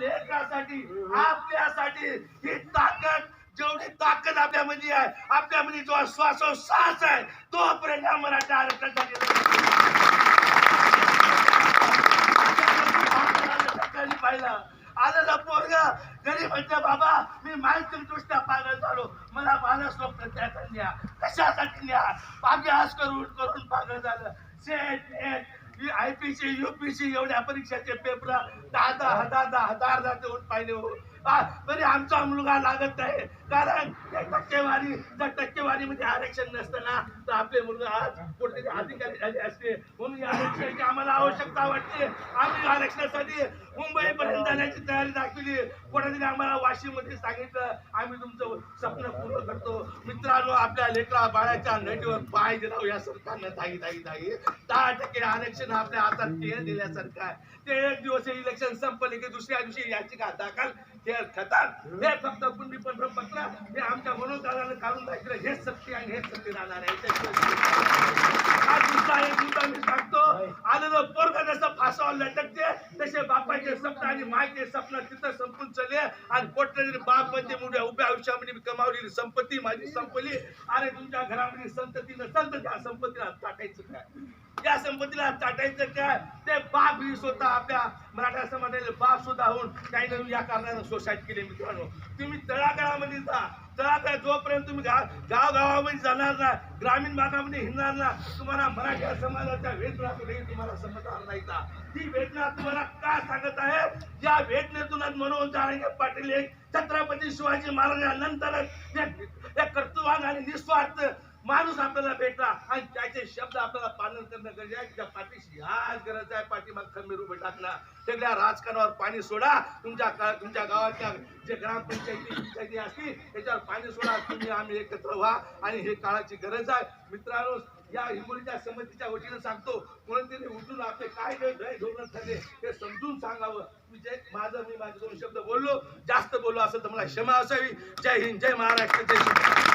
लेकरासाठी आपल्यासाठी ही ताकद जेवढी ताकद आपल्यामध्ये आहे आपल्यामध्ये जो श्वासोश्वास आहे तो या मराठा आरक्षणासाठी सकाळी पाहिला आलेला पोरगा घरी म्हणते बाबा मी मानसिक दृष्ट्या पागल झालो. मला मानस प्रत्याचा न्या. कशासाठी न्या? अभ्यास करून करून पागल झालं. शेठ आयपीसी युपीसी एवढ्या परीक्षाचे पेपर दहा दहा हजार दहा हजार दहा देऊन पाहिले हो. तरी आमचा मुलगा लागत नाही. कारण त्या टक्केवारी त्या टक्केवारीमध्ये आरक्षण नसतं ना. तर आपले मुलगा आज कुठेतरी अधिकारी झाले असते. म्हणून या आरक्षणाची आम्हाला आवश्यकता वाटते. आम्ही आरक्षणासाठी मुंबईपर्यंत जाण्याची तयारी दाखवली. कुठेतरी आम्हाला वाशिममध्ये सांगितलं आम्ही तुमचं स्वप्न पूर्ण करतो. मित्रांनो आपल्या लेकरा बाळाच्या नटीवर पाय दिला या सरकारनं. दाई दाई दाई. दहा टक्के आरक्षण आपल्या हातात खेळ दिल्यासारखं आहे. ते एक दिवस इलेक्शन संपले की दुसऱ्या दिवशी याचिका दाखल हे खतात हे फक्त कुंडी पण पत्र हे आमच्या मनोदारानं काढून दाखवलं हेच सत्य आणि हेच सत्य राहणार आहे. सांगतो. आलेलं पोरग जसं फासावर लटकते तसे बापाचे स्वप्न आणि मायचे स्वप्न तिथं संपून चले आणि कोणत्या बाप म्हणजे मोठ्या उभ्या आयुष्यामध्ये मी कमावलेली संपत्ती माझी संपली. आणि तुमच्या घरामध्ये संतती नसल तर त्या संपत्तीला टाकायचं काय? या संपत्तीला वाटायचं काय ते बाप ही स्वतः आपल्या मराठा समाजाचे बाप सुद्धा होऊन काही नवीन या कारणानं सोसायटी केली मित्रांनो. तुम्ही तळागाळामध्ये जा. तळागाळ जोपर्यंत तुम्ही गाव गावामध्ये जाणार ना ग्रामीण भागामध्ये हिंडणार ना तुम्हाला मराठा समाजाच्या वेतनातूनही तुम्हाला समजणार नाही का? ती वेदना तुम्हाला का सांगत आहे? या वेदनेतून मनोहर जारंगे पाटील एक छत्रपती शिवाजी महाराजांनंतरच एक कर्तृवान आणि निस्वार्थ माणूस आपल्याला भेटला आणि त्याचे शब्द आपल्याला पालन करणं गरजे आहे. त्या पाठीशी हाच गरज आहे. पाठीमाग खंबीर उभे टाकणं. सगळ्या राजकारणावर पाणी सोडा. तुमच्या तुमच्या गावातल्या जे ग्रामपंचायती पंचायती असतील त्याच्यावर पाणी सोडा. तुम्ही आम्ही एकत्र व्हा आणि हे काळाची गरज आहे. मित्रांनो या हिंगोलीच्या संमतीच्या वतीनं सांगतो कोणतरी उठून आपले काय धोरण ठरले हे समजून सांगावं. मी जय माझं मी माझे दोन शब्द बोललो. जास्त बोललो असेल तर मला क्षमा असावी. जय हिंद जय महाराष्ट्र जय